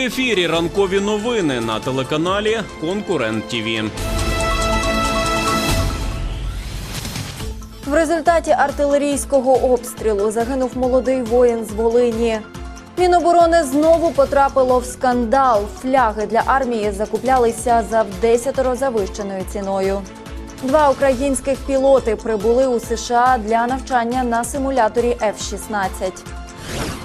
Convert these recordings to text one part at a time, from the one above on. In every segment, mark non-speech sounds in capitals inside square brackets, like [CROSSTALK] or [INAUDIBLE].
В ефірі ранкові новини на телеканалі Конкурент ТІВІ. В результаті артилерійського обстрілу загинув молодий воїн з Волині. Міноборони знову потрапило в скандал. Фляги для армії закуплялися за вдесятеро завищеною ціною. Два українських пілоти прибули у США для навчання на симуляторі F-16.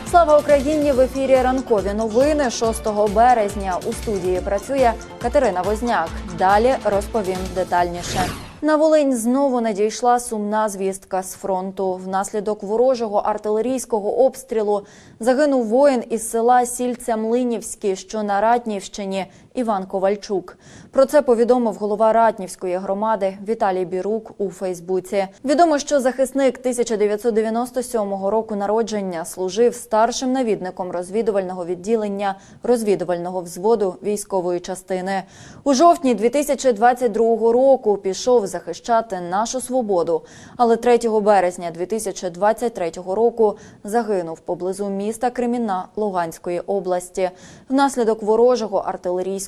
Слава Україні! В ефірі ранкові новини 6 березня. У студії працює Катерина Возняк. Далі розповім детальніше. На Волинь знову надійшла сумна звістка з фронту. Внаслідок ворожого артилерійського обстрілу загинув воїн із села Сільця Млинівські, що на Ратнівщині, Іван Ковальчук. Про це повідомив голова Ратнівської громади Віталій Бірук у Фейсбуці. Відомо, що захисник 1997 року народження служив старшим навідником розвідувального відділення розвідувального взводу військової частини. У жовтні 2022 року пішов захищати нашу свободу, але 3 березня 2023 року загинув поблизу міста Кремінна Луганської області внаслідок ворожого артилерійського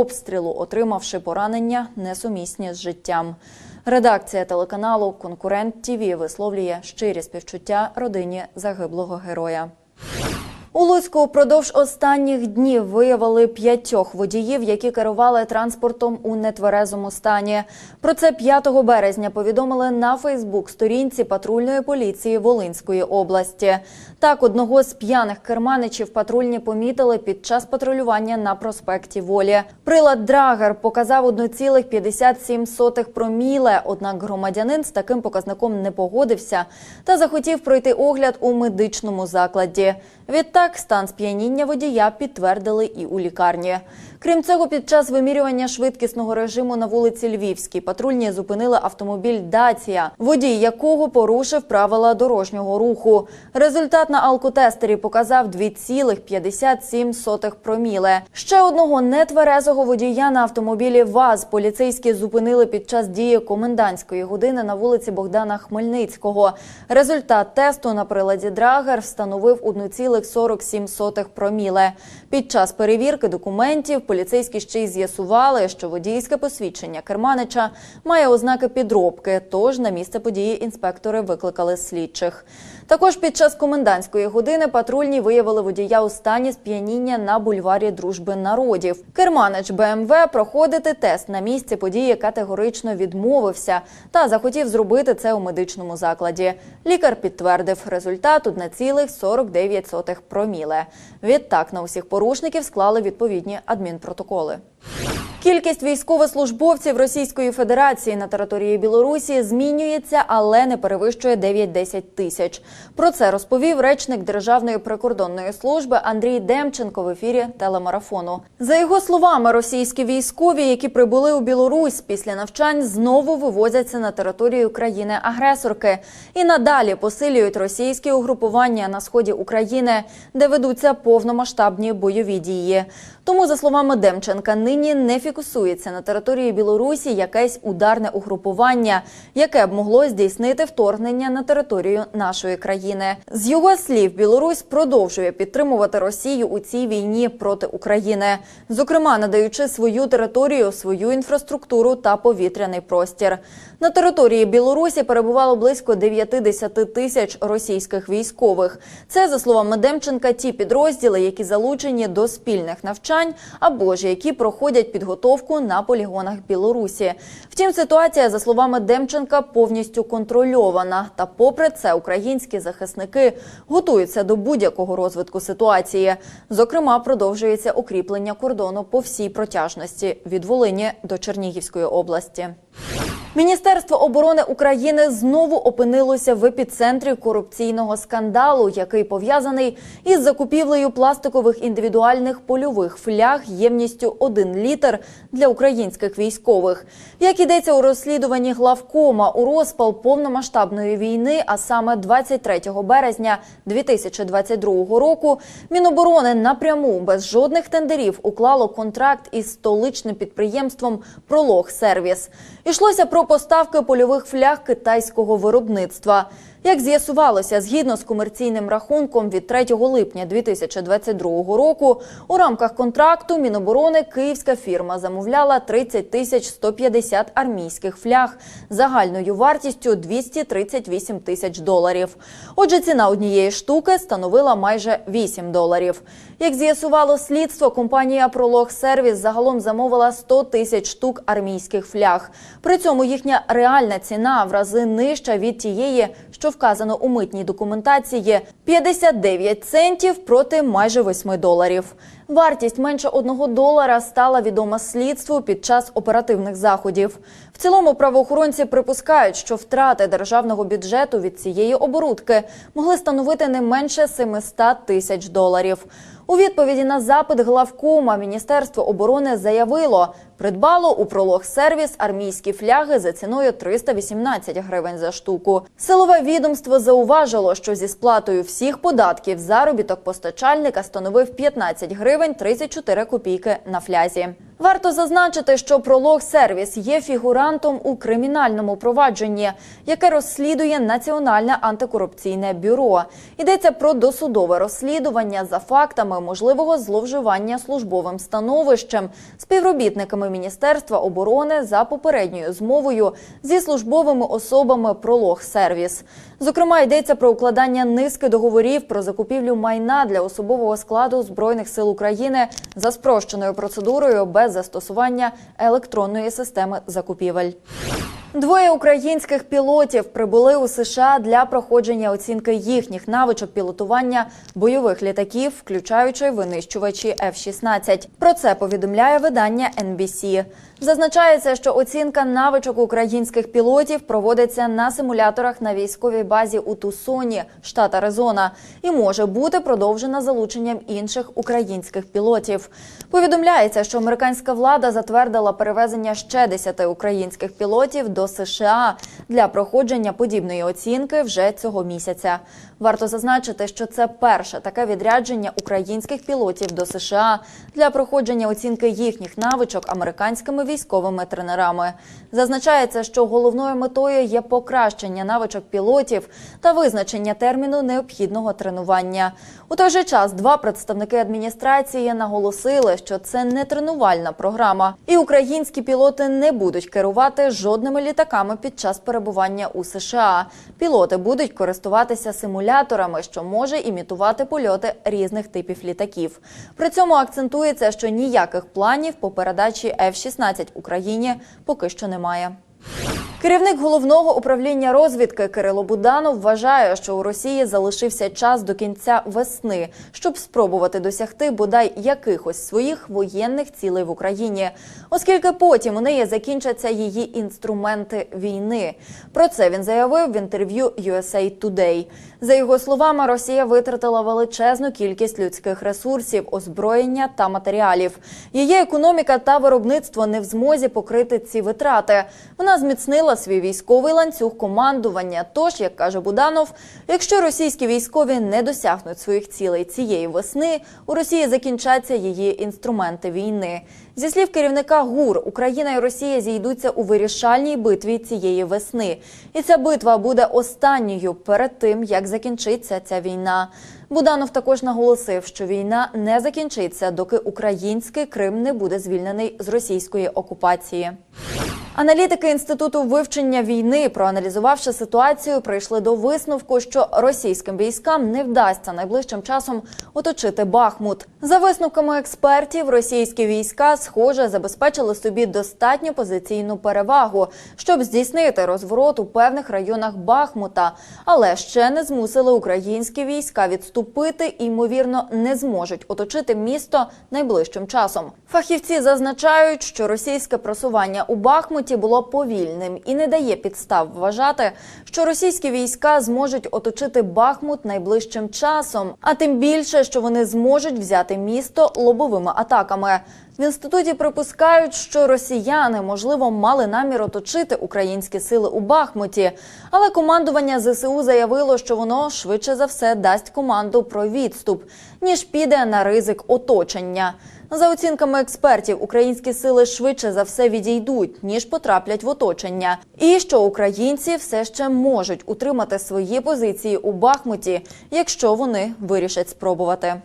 обстрілу, отримавши поранення несумісні з життям. Редакція телеканалу Конкурент ТІВІ висловлює щирі співчуття родині загиблого героя. У Луцьку впродовж останніх днів виявили п'ятьох водіїв, які керували транспортом у нетверезому стані. Про це 5 березня повідомили на Фейсбук-сторінці патрульної поліції Волинської області. Так, одного з п'яних керманичів патрульні помітили під час патрулювання на проспекті Волі. Прилад Драгер показав 1,57 проміле, однак громадянин з таким показником не погодився та захотів пройти огляд у медичному закладі. Відтак стан сп'яніння водія підтвердили і у лікарні. Крім цього, під час вимірювання швидкісного режиму на вулиці Львівській патрульні зупинили автомобіль Дація, водій якого порушив правила дорожнього руху. Результат на алкотестері показав 2,57 проміле. Ще одного нетверезого водія на автомобілі ВАЗ поліцейські зупинили під час дії комендантської години на вулиці Богдана Хмельницького. Результат тесту на приладі Драгер встановив 1,47 проміле. Під час перевірки документів поліцейські ще й з'ясували, що водійське посвідчення керманича має ознаки підробки. Тож на місце події інспектори викликали слідчих. Також під час комендантської години патрульні виявили водія у стані сп'яніння на бульварі Дружби народів. Керманич БМВ проходити тест на місці події категорично відмовився та захотів зробити це у медичному закладі. Лікар підтвердив результат 1,49 проміле. Відтак на усіх порушників склали відповідні адмінпротоколи. Протоколи. Кількість військовослужбовців Російської Федерації на території Білорусі змінюється, але не перевищує 9-10 тисяч. Про це розповів речник Державної прикордонної служби Андрій Демченко в ефірі телемарафону. За його словами, російські військові, які прибули у Білорусь після навчань, знову вивозяться на територію країни-агресорки і надалі посилюють російські угрупування на сході України, де ведуться повномасштабні бойові дії. Тому, за словами Демченка, нині не фікусується на території Білорусі якесь ударне угрупування, яке б могло здійснити вторгнення на територію нашої країни. З його слів, Білорусь продовжує підтримувати Росію у цій війні проти України, зокрема надаючи свою територію, свою інфраструктуру та повітряний простір. На території Білорусі перебувало близько 90 тисяч російських військових. Це за словами Демченка, ті підрозділи, які залучені до спільних навчань або ж які проходять підготовку на полігонах Білорусі. Втім, ситуація, за словами Демченка, повністю контрольована. Та, попри це, українські захисники готуються до будь-якого розвитку ситуації. Зокрема, продовжується укріплення кордону по всій протяжності від Волині до Чернігівської області. Міністерство оборони України знову опинилося в епіцентрі корупційного скандалу, який пов'язаний із закупівлею пластикових індивідуальних польових фляг ємністю 1 літр для українських військових. Як йдеться у розслідуванні главкома у розпал повномасштабної війни, а саме 23 березня 2022 року, Міноборони напряму без жодних тендерів уклало контракт із столичним підприємством Пролог Сервіс. Ішлося про поставки польових фляг китайського виробництва. Як з'ясувалося, згідно з комерційним рахунком від 3 липня 2022 року, у рамках контракту Міноборони київська фірма замовляла 30 тисяч 150 армійських фляг загальною вартістю 238 тисяч доларів. Отже, ціна однієї штуки становила майже 8 доларів. Як з'ясувало слідство, компанія Пролог Сервіс загалом замовила 100 тисяч штук армійських фляг. При цьому їхня реальна ціна в рази нижча від тієї, що вказано у митній документації 59 центів проти майже 8 доларів. Вартість менше одного долара стала відома слідству під час оперативних заходів. В цілому правоохоронці припускають, що втрати державного бюджету від цієї оборудки могли становити не менше 700 тисяч доларів. У відповіді на запит главкома Міністерство оборони заявило, придбало у пролог сервіс армійські фляги за ціною 318 гривень за штуку. Силове відомство зауважило, що зі сплатою всіх податків заробіток постачальника становив 15 гривень 34 копійки на флязі. Варто зазначити, що пролог сервіс є фігурантом у кримінальному провадженні, яке розслідує Національне антикорупційне бюро. Йдеться про досудове розслідування за фактами можливого зловживання службовим становищем співробітниками Міністерства оборони за попередньою змовою зі службовими особами пролог сервіс. Зокрема, йдеться про укладання низки договорів про закупівлю майна для особового складу збройних сил України за спрощеною процедурою без застосування електронної системи закупівель. Двоє українських пілотів прибули у США для проходження оцінки їхніх навичок пілотування бойових літаків, включаючи винищувачі F-16. Про це повідомляє видання NBC. Зазначається, що оцінка навичок українських пілотів проводиться на симуляторах на військовій базі у Тусоні, штат Аризона, і може бути продовжена залученням інших українських пілотів. Повідомляється, що американська влада затвердила перевезення ще 10 українських пілотів до США для проходження подібної оцінки вже цього місяця. Варто зазначити, що це перше таке відрядження українських пілотів до США для проходження оцінки їхніх навичок американськими військовими тренерами. Зазначається, що головною метою є покращення навичок пілотів та визначення терміну необхідного тренування. У той же час два представники адміністрації наголосили, що це не тренувальна програма, і українські пілоти не будуть керувати жодними літаками під час перебування у США. Пілоти будуть користуватися симуляторами, що може імітувати польоти різних типів літаків. При цьому акцентується, що ніяких планів по передачі F-16 Україні поки що немає. Керівник головного управління розвідки Кирило Буданов вважає, що у Росії залишився час до кінця весни, щоб спробувати досягти бодай якихось своїх воєнних цілей в Україні, оскільки потім у неї закінчаться її інструменти війни. Про це він заявив в інтерв'ю USA Today. За його словами, Росія витратила величезну кількість людських ресурсів, озброєння та матеріалів. Її економіка та виробництво не в змозі покрити ці витрати. Вона зміцнила свій військовий ланцюг командування. Тож, як каже Буданов, якщо російські військові не досягнуть своїх цілей цієї весни, у Росії закінчаться її інструменти війни. Зі слів керівника ГУР, Україна і Росія зійдуться у вирішальній битві цієї весни, і ця битва буде останньою перед тим, як закінчиться ця війна. Буданов також наголосив, що війна не закінчиться, доки український Крим не буде звільнений з російської окупації. Аналітики інституту вивчення війни, проаналізувавши ситуацію, прийшли до висновку, що російським військам не вдасться найближчим часом оточити Бахмут. За висновками експертів, російські війська, схоже, забезпечили собі достатню позиційну перевагу, щоб здійснити розворот у певних районах Бахмута, але ще не змусили українські війська відступити і ймовірно не зможуть оточити місто найближчим часом. Фахівці зазначають, що російське просування у Бахмуті було повільним і не дає підстав вважати, що російські війська зможуть оточити Бахмут найближчим часом, а тим більше, що вони зможуть взяти місто лобовими атаками. В інституті припускають, що росіяни можливо мали намір оточити українські сили у Бахмуті, але командування ЗСУ заявило, що воно швидше за все дасть команду про відступ, ніж піде на ризик оточення. За оцінками експертів, українські сили швидше за все відійдуть, ніж потраплять в оточення, і що українці все ще можуть утримати свої позиції у Бахмуті, якщо вони вирішать спробувати.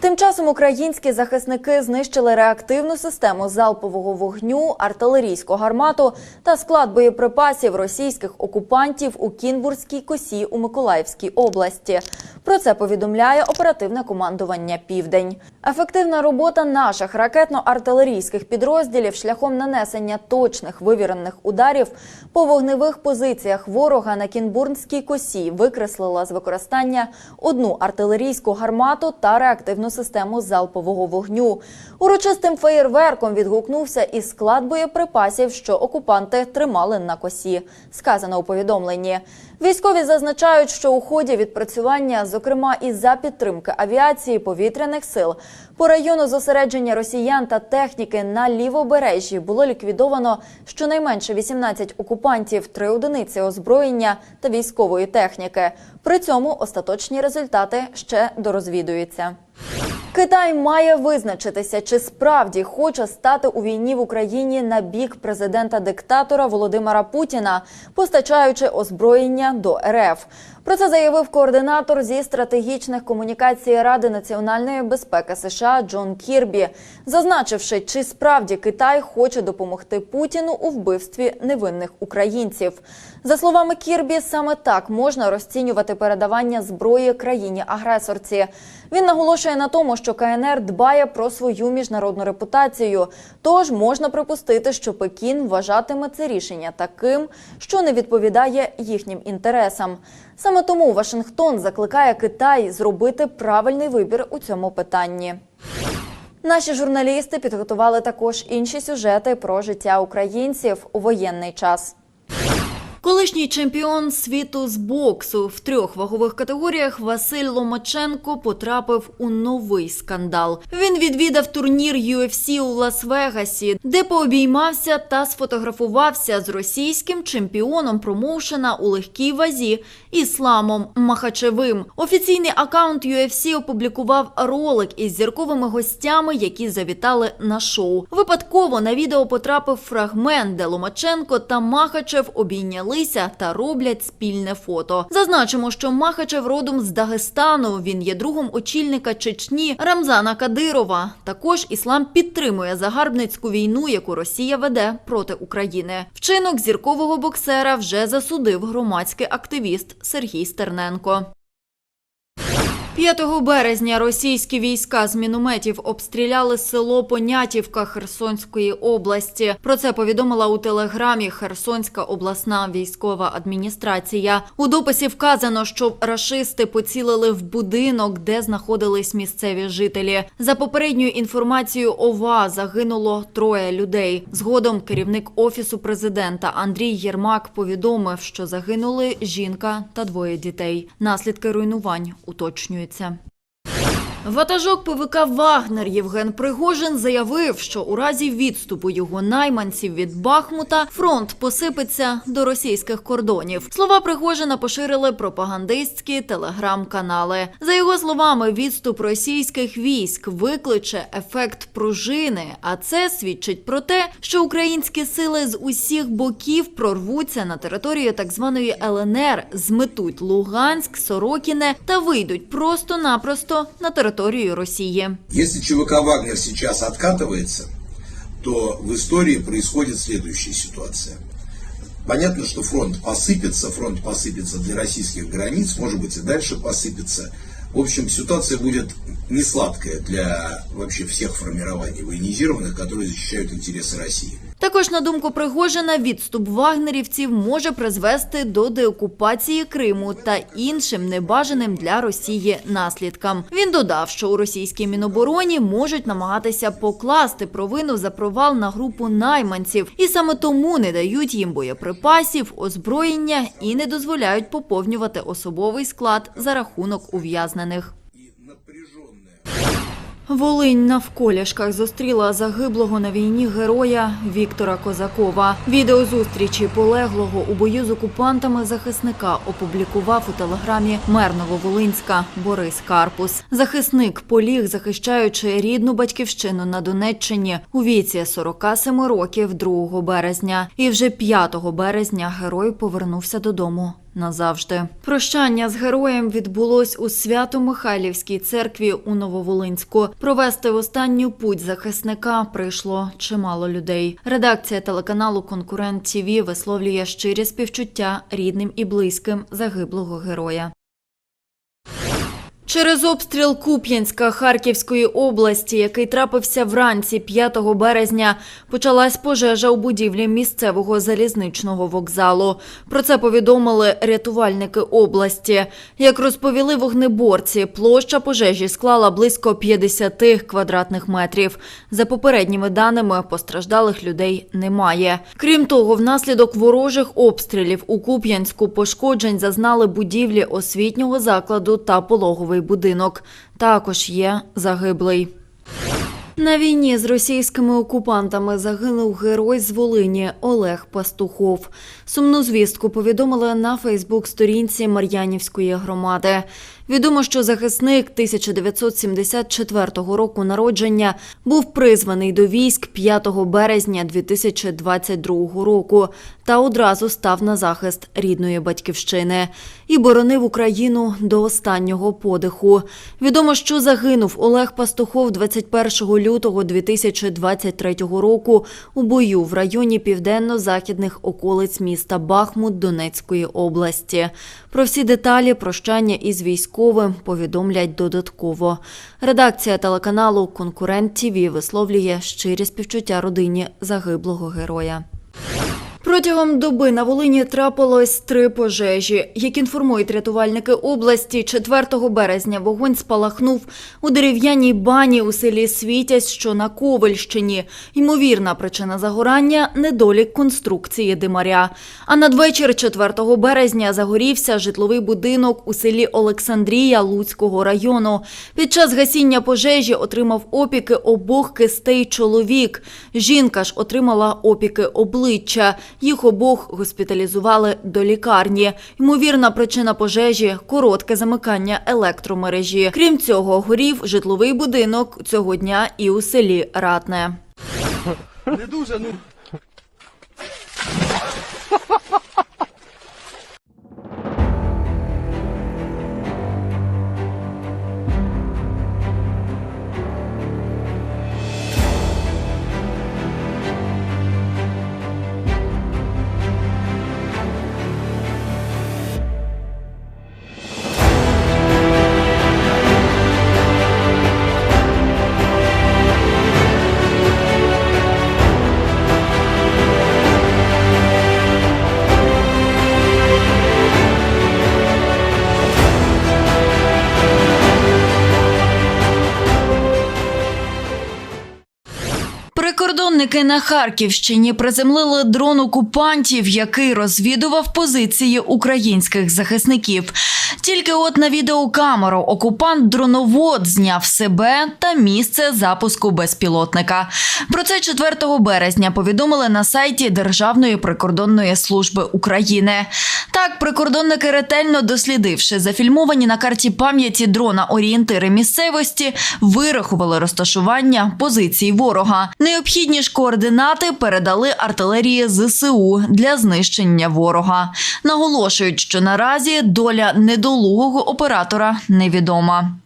Тим часом українські захисники знищили реактивну систему залпового вогню, артилерійську гармату та склад боєприпасів російських окупантів у Кінбурзькій косі у Миколаївській області. Про це повідомляє оперативне командування Південь. Ефективна робота наших ракетно-артилерійських підрозділів шляхом нанесення точних вивірених ударів по вогневих позиціях ворога на Кінбурнській косі викреслила з використання одну артилерійську гармату та реактивну систему залпового вогню. Урочистим феєрверком відгукнувся і склад боєприпасів, що окупанти тримали на косі. Сказано у повідомленні. Військові зазначають, що у ході відпрацювання, зокрема і за підтримки авіації повітряних сил, по району зосередження росіян та техніки на лівобережжі було ліквідовано щонайменше 18 окупантів, 3 одиниці озброєння та військової техніки. При цьому остаточні результати ще дорозвідуються. Китай має визначитися, чи справді хоче стати у війні в Україні на бік президента-диктатора Володимира Путіна, постачаючи озброєння до РФ. Про це заявив координатор зі стратегічних комунікацій Ради національної безпеки США Джон Кірбі, зазначивши, чи справді Китай хоче допомогти Путіну у вбивстві невинних українців. За словами Кірбі, саме так можна розцінювати передавання зброї країні-агресорці. Він наголошує на тому, що КНР дбає про свою міжнародну репутацію. Тож можна припустити, що Пекін вважатиме це рішення таким, що не відповідає їхнім інтересам. Саме тому Вашингтон закликає Китай зробити правильний вибір у цьому питанні. Наші журналісти підготували також інші сюжети про життя українців у воєнний час. Колишній чемпіон світу з боксу в трьох вагових категоріях Василь Ломаченко потрапив у новий скандал. Він відвідав турнір UFC у Лас-Вегасі, де пообіймався та сфотографувався з російським чемпіоном промоушена у легкій вазі Ісламом Махачевим. Офіційний акаунт UFC опублікував ролик із зірковими гостями, які завітали на шоу. Випадково на відео потрапив фрагмент, де Ломаченко та Махачев обійнялися та роблять спільне фото. Зазначимо, що Махачев родом з Дагестану. Він є другом очільника Чечні Рамзана Кадирова. Також іслам підтримує загарбницьку війну, яку Росія веде проти України. Вчинок зіркового боксера вже засудив громадський активіст Сергій Стерненко. 5 березня російські війська з мінометів обстріляли село Понятівка Херсонської області. Про це повідомила у телеграмі Херсонська обласна військова адміністрація. У дописі вказано, що рашисти поцілили в будинок, де знаходились місцеві жителі. За попередньою інформацією ОВА загинуло троє людей. Згодом керівник офісу президента Андрій Єрмак повідомив, що загинули жінка та двоє дітей. Наслідки руйнувань уточнюються. Ватажок ПВК Вагнер Євген Пригожин заявив, що у разі відступу його найманців від Бахмута фронт посипеться до російських кордонів. Слова Пригожина поширили пропагандистські телеграм-канали. За його словами, відступ російських військ викличе ефект пружини, а це свідчить про те, що українські сили з усіх боків прорвуться на територію так званої ЛНР, зметуть Луганськ, Сорокіне та вийдуть просто-напросто на територію Росії. Если ЧВК «Вагнер» сейчас откатывается, то в истории происходит следующая ситуация. Понятно, что фронт посыпется, фронт посыпется для российских границ, может быть и дальше посыпется. В общем, ситуация будет не сладкая для вообще всех формирований военизированных, которые защищают интересы России. Також, на думку Пригожина, відступ вагнерівців може призвести до деокупації Криму та іншим небажаним для Росії наслідкам. Він додав, що у російській мінобороні можуть намагатися покласти провину за провал на групу найманців, і саме тому не дають їм боєприпасів, озброєння і не дозволяють поповнювати особовий склад за рахунок ув'язнених. Волинь навколішках зустріла загиблого на війні героя Віктора Козакова. Відео зустрічі полеглого у бою з окупантами захисника опублікував у телеграмі мер Нововолинська Борис Карпус. Захисник поліг, захищаючи рідну батьківщину на Донеччині у віці 47 років 2 березня. І вже 5 березня герой повернувся додому назавжди. Прощання з героєм відбулось у Свято-Михайлівській церкві у Нововолинську. Провести останню путь захисника прийшло чимало людей. Редакція телеканалу Конкурент ТІВІ висловлює щирі співчуття рідним і близьким загиблого героя. Через обстріл Куп'янська Харківської області, який трапився вранці 5 березня, почалась пожежа у будівлі місцевого залізничного вокзалу. Про це повідомили рятувальники області. Як розповіли вогнеборці, площа пожежі склала близько 50 квадратних метрів. За попередніми даними, постраждалих людей немає. Крім того, внаслідок ворожих обстрілів у Куп'янську пошкоджень зазнали будівлі освітнього закладу та пологовий будинок. Також є загиблий. На війні з російськими окупантами загинув герой з Волині Олег Пастухов. Сумну звістку повідомили на Фейсбук-сторінці Мар'янівської громади. Відомо, що захисник 1974 року народження був призваний до військ 5 березня 2022 року та одразу став на захист рідної батьківщини і боронив Україну до останнього подиху. Відомо, що загинув Олег Пастухов 21 лютого 2023 року у бою в районі південно-західних околиць міста Бахмут Донецької області. Про всі деталі прощання із військовим повідомлять додатково. Редакція телеканалу Конкурент ТІВІ висловлює щирі співчуття родині загиблого героя. Протягом доби на Волині трапилось три пожежі. Як інформують рятувальники області, 4 березня вогонь спалахнув у дерев'яній бані у селі Світязь, що на Ковельщині. Ймовірна причина загорання – недолік конструкції димаря. А надвечір 4 березня загорівся житловий будинок у селі Олександрія Луцького району. Під час гасіння пожежі отримав опіки обох кистей чоловік. Жінка ж отримала опіки обличчя. Їх обох госпіталізували до лікарні. Ймовірна причина пожежі – коротке замикання електромережі. Крім цього, горів житловий будинок цього дня і у селі Ратне. Не дуже, ну. На Харківщині приземлили дрон окупантів, який розвідував позиції українських захисників. Тільки от на відеокамеру окупант-дроновод зняв себе та місце запуску безпілотника. Про це 4 березня повідомили на сайті Державної прикордонної служби України. Так, прикордонники ретельно дослідивши зафільмовані на карті пам'яті дрона орієнтири місцевості, вирахували розташування позицій ворога. Необхідні ж координати передали артилерії ЗСУ для знищення ворога. Наголошують, що наразі доля недолугого оператора невідома.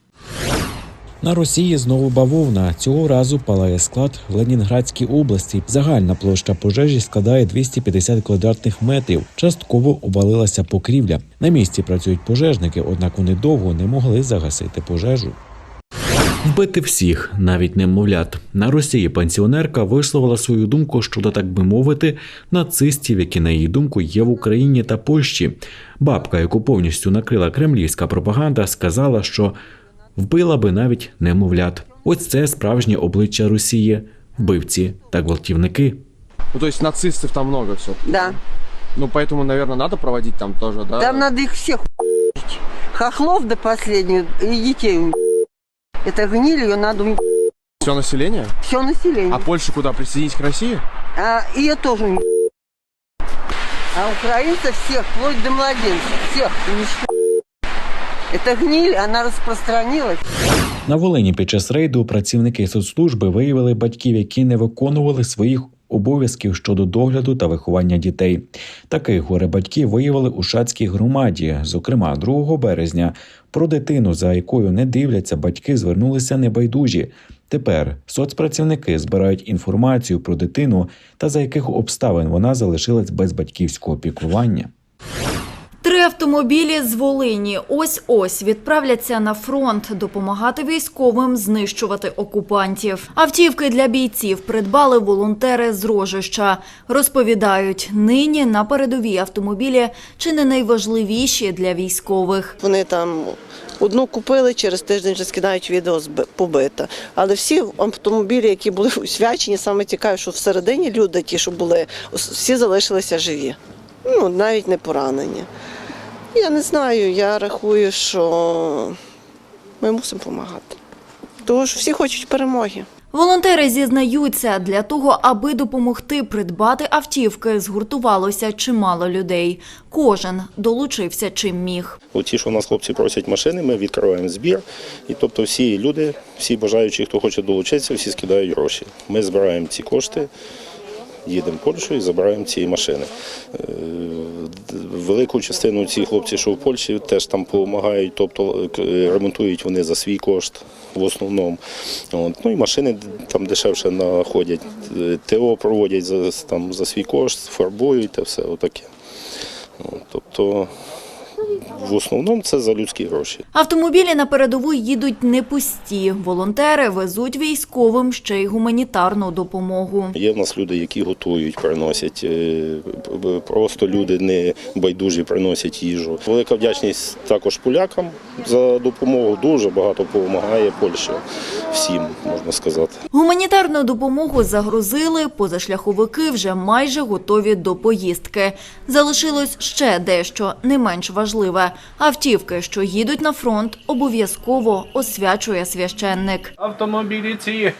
На Росії знову бавовна. Цього разу палає склад в Ленінградській області. Загальна площа пожежі складає 250 квадратних метрів. Частково обвалилася покрівля. На місці працюють пожежники, однак вони довго не могли загасити пожежу. Вбити всіх, навіть немовлят. На Росії пенсіонерка висловила свою думку щодо, так би мовити, нацистів, які на її думку є в Україні та Польщі. Бабка, яку повністю накрила кремлівська пропаганда, сказала, що вбила би навіть немовлят. Ось це справжнє обличчя Росії, вбивці та гвалтівники. Ну, то есть нацистов там много все. Да. Ну, поэтому, наверное, надо проводить там тоже, да? Там надо их всех Хохлов до последнего и детей Это гнилью надо Все население? Все население. А Польша куда, присоединить к России? А, ее тоже А украинцев всех, вплоть до младенцев, всех уничтожили. Эта гниль, она распространилась. На Волині під час рейду працівники соцслужби виявили батьків, які не виконували своїх обов'язків щодо догляду та виховання дітей. Таких горе батьків виявили у Шацькій громаді. Зокрема, 2 березня про дитину, за якою не дивляться, батьки звернулися небайдужі. Тепер соцпрацівники збирають інформацію про дитину та за яких обставин вона залишилась без батьківського піклування. Три автомобілі з Волині ось-ось відправляться на фронт допомагати військовим знищувати окупантів. Автівки для бійців придбали волонтери з Рожища. Розповідають, нині на передовій автомобілі чи не найважливіші для військових. Вони там одну купили, через тиждень вже скидають відео з побита. Але всі автомобілі, які були [LAUGHS] усвячені, саме цікаве, що всередині люди, ті, що були, всі залишилися живі. Ну, навіть не поранені. Я не знаю, я рахую, що ми мусимо допомагати. Тому що всі хочуть перемоги. Волонтери зізнаються, для того, аби допомогти придбати автівки, згуртувалося чимало людей. Кожен долучився чим міг. Оті, що у нас хлопці просять машини, ми відкриваємо збір. І тобто всі люди, всі бажаючі, хто хоче долучитися, всі скидають гроші. Ми збираємо ці кошти, їдемо в Польщу і забираємо ці машини. Е, Велику частину ці хлопці, що в Польщі, теж там допомагають, тобто е, ремонтують вони за свій кошт в основному. От. Ну і машини там дешевше знаходять, Е, ТО проводять за, там, за свій кошт, фарбують та все отаке. От, Тобто в основному це за людські гроші. Автомобілі на передову їдуть не пусті. Волонтери везуть військовим ще й гуманітарну допомогу. Є в нас люди, які готують, приносять. е, Просто люди не байдужі приносять їжу. Велика вдячність також полякам за допомогу. Дуже багато допомагає Польща всім, можна сказати. Гуманітарну допомогу загрузили, позашляховики вже майже готові до поїздки. Залишилось ще дещо не менш важливе. Автівки, що їдуть на фронт, обов'язково освячує священник. автомобілі ці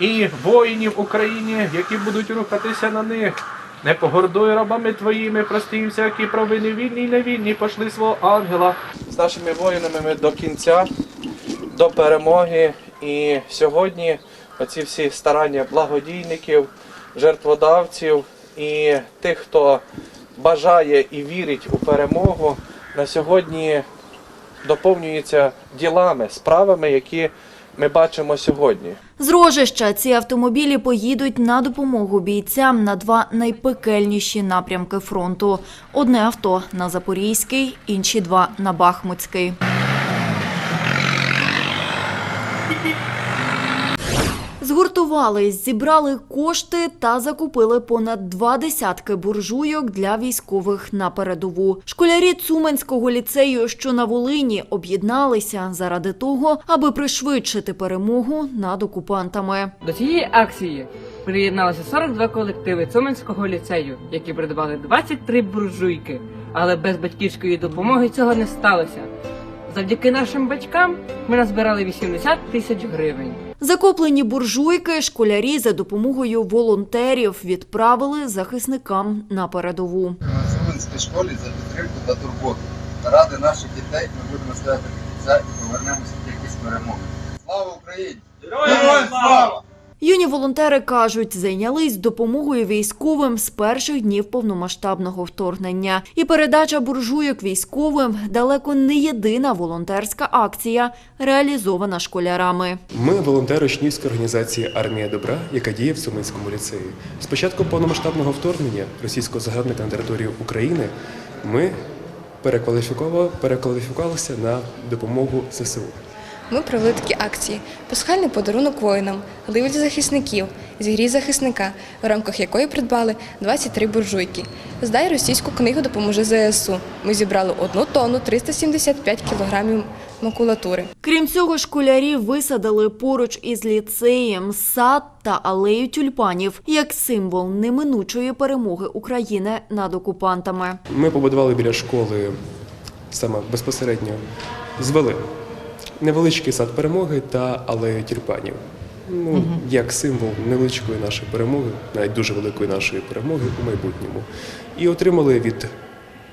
і воїнів Україні, які будуть рухатися на них. Не погордуй рабами твоїми, прости їм всякі провини вільні й невільні, пошли свого ангела. З нашими воїнами ми до кінця, до перемоги. І сьогодні оці всі старання благодійників, жертводавців і тих, хто бажає і вірить у перемогу, на сьогодні доповнюється ділами, справами, які ми бачимо сьогодні. З Рожища ці автомобілі поїдуть на допомогу бійцям на два найпекельніші напрямки фронту. Одне авто на Запорізький, інші два на Бахмутський. Згуртувались, зібрали кошти та закупили понад два десятки буржуйок для військових на передову. Школярі Цуменського ліцею, що на Волині, об'єдналися заради того, аби пришвидшити перемогу над окупантами. До цієї акції приєдналося 42 колективи Цуменського ліцею, які придбали 23 буржуйки. Але без батьківської допомоги цього не сталося. Завдяки нашим батькам ми назбирали 80 тисяч гривень. Закуплені буржуйки школярі за допомогою волонтерів відправили захисникам на передову. Зеленській школі за підтримку та турботу. Ради наших дітей ми будемо стояти до кінця і повернемося тільки з перемоги. Слава Україні! Героям слава! Юні волонтери кажуть, зайнялись допомогою військовим з перших днів повномасштабного вторгнення. І передача буржуйок військовим далеко не єдина волонтерська акція, реалізована школярами. Ми волонтери учнівської організації Армія добра, яка діє в Суминському ліцеї. З початку повномасштабного вторгнення російського загарбника на територію України ми перекваліфікували- перекваліфікувалися на допомогу ЗСУ. Ми провели такі акції: пасхальний подарунок воїнам, гливі захисників, зігрій захисника, в рамках якої придбали 23 буржуйки. Здай російську книгу допоможи ЗСУ. Ми зібрали 1 тонну 375 кілограмів макулатури. Крім цього, школярі висадили поруч із ліцеєм сад та алею тюльпанів як символ неминучої перемоги України над окупантами. Ми побудували біля школи саме безпосередньо звели невеличкий сад перемоги та алею тюльпанів. ну, як символ невеличкої нашої перемоги, навіть дуже великої нашої перемоги у майбутньому. І отримали від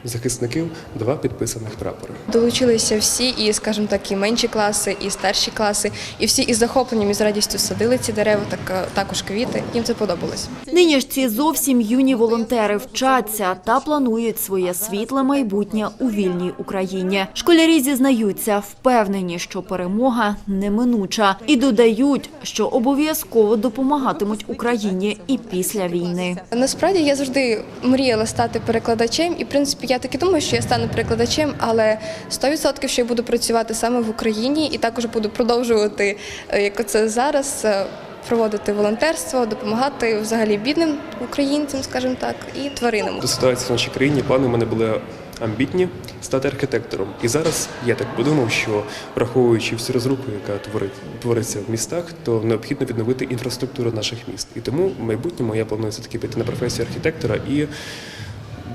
захисників два підписаних прапори. Долучилися всі, і, скажімо так, і менші класи, і старші класи, і всі із захопленням і з радістю садили ці дерева, так е, також квіти. Їм це подобалось. Нині ж ці зовсім юні волонтери вчаться та планують своє світле майбутнє у вільній Україні. Школярі зізнаються, впевнені, що перемога неминуча, і додають, що обов'язково допомагатимуть Україні і після війни. Насправді я завжди мріяла стати перекладачем, і в принципі я таки думаю, що я стану перекладачем, але 100% що я буду працювати саме в Україні і також буду продовжувати, е, як це зараз. е, Проводити волонтерство, допомагати взагалі бідним українцям, скажімо так, і тваринам. До ситуації в нашій країні плани у мене були амбітні стати архітектором. І зараз я так подумав, що враховуючи всю розруху, яка творить, твориться в містах, то необхідно відновити інфраструктуру наших міст. І тому в майбутньому я планую все таки піти на професію архітектора і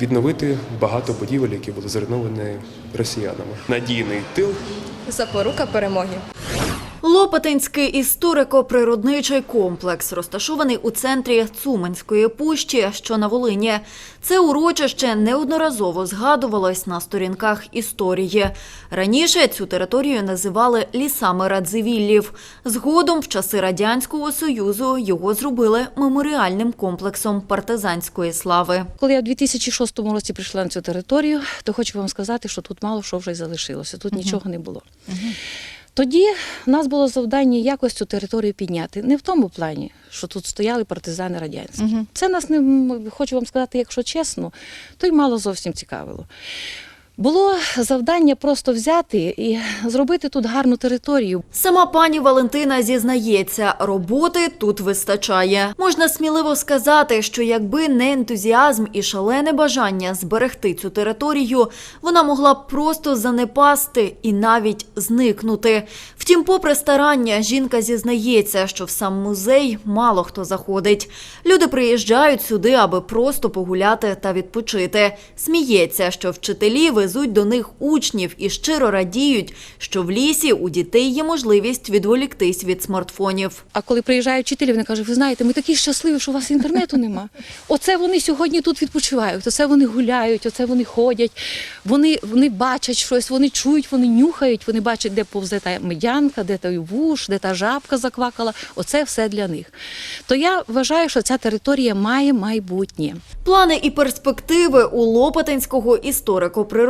відновити багато будівель, які були зруйновані росіянами. Надійний тил Запорука перемоги. Лопатинський історико-природничий комплекс розташований у центрі Цуманської пущі, що на Волині. Це урочище неодноразово згадувалось на сторінках історії. Раніше цю територію називали лісами Радзивіллів. Згодом, в часи радянського союзу, його зробили меморіальним комплексом партизанської слави. Коли я в 2006 році прийшла на цю територію, то хочу вам сказати, що тут мало що вже й залишилося, тут нічого не було. Тоді в нас було завдання якось цю територію підняти. Не в тому плані, що тут стояли партизани радянські. Це нас не хочу вам сказати, якщо чесно, то й мало зовсім цікавило. Було завдання просто взяти і зробити тут гарну територію. Сама пані Валентина зізнається, роботи тут вистачає. Можна сміливо сказати, що якби не ентузіазм і шалене бажання зберегти цю територію, вона могла б просто занепасти і навіть зникнути. Втім, попри старання, жінка зізнається, що в сам музей мало хто заходить. Люди приїжджають сюди, аби просто погуляти та відпочити. Сміється, що вчителі везуть до них учнів і щиро радіють, що в лісі у дітей є можливість відволіктись від смартфонів. А коли приїжджають вчителі, вони кажуть, ви знаєте, ми такі щасливі, що у вас інтернету нема. Оце вони сьогодні тут відпочивають, оце вони гуляють, оце вони ходять, вони, вони бачать щось, вони чують, вони нюхають, вони бачать, де повзе та медянка, де той вуш, де та жабка заквакала. Оце все для них. То я вважаю, що ця територія має майбутнє. Плани і перспективи у Лопатинського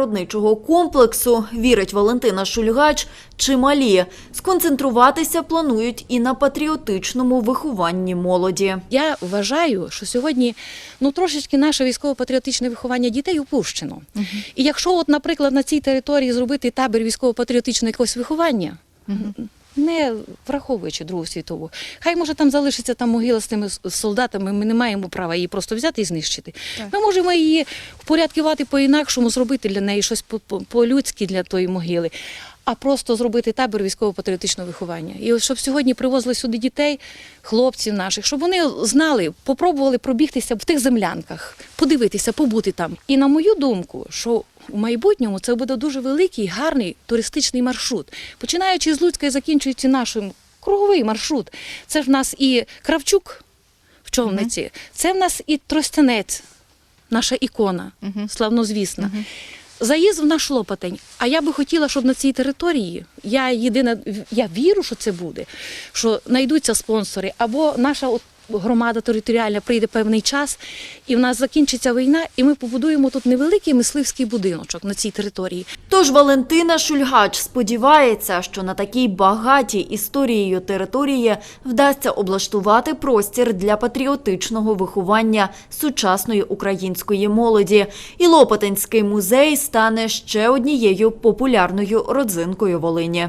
історико-природничого комплексу, вірить Валентина Шульгач, чималі. Сконцентруватися планують і на патріотичному вихованні молоді. Я вважаю, що сьогодні ну трошечки наше військово-патріотичне виховання дітей упущено. І якщо, от, наприклад, на цій території зробити табір військово-патріотичного якогось виховання. Не враховуючи Другу світову, хай може там залишиться там могила з тими солдатами. Ми не маємо права її просто взяти і знищити. Ми можемо її впорядкувати по-інакшому, зробити для неї щось по- по- по-людськи для тої могили, а просто зробити табір військово-патріотичного виховання. І щоб сьогодні привозили сюди дітей, хлопців наших, щоб вони знали, попробували пробігтися в тих землянках, подивитися, побути там. І на мою думку, що у майбутньому це буде дуже великий, гарний туристичний маршрут, починаючи з Луцька і закінчуючи нашим круговий маршрут. Це ж в нас і Кравчук в човниці, це в нас і Тростянець, наша ікона, славнозвісна. Заїзд в наш Лопатень. А я би хотіла, щоб на цій території, я єдина, я вірю, що це буде, що знайдуться спонсори, або наша от громада територіальна прийде певний час, і в нас закінчиться війна, і ми побудуємо тут невеликий мисливський будиночок на цій території. Тож Валентина Шульгач сподівається, що на такій багатій історією території вдасться облаштувати простір для патріотичного виховання сучасної української молоді. І Лопатинський музей стане ще однією популярною родзинкою Волині.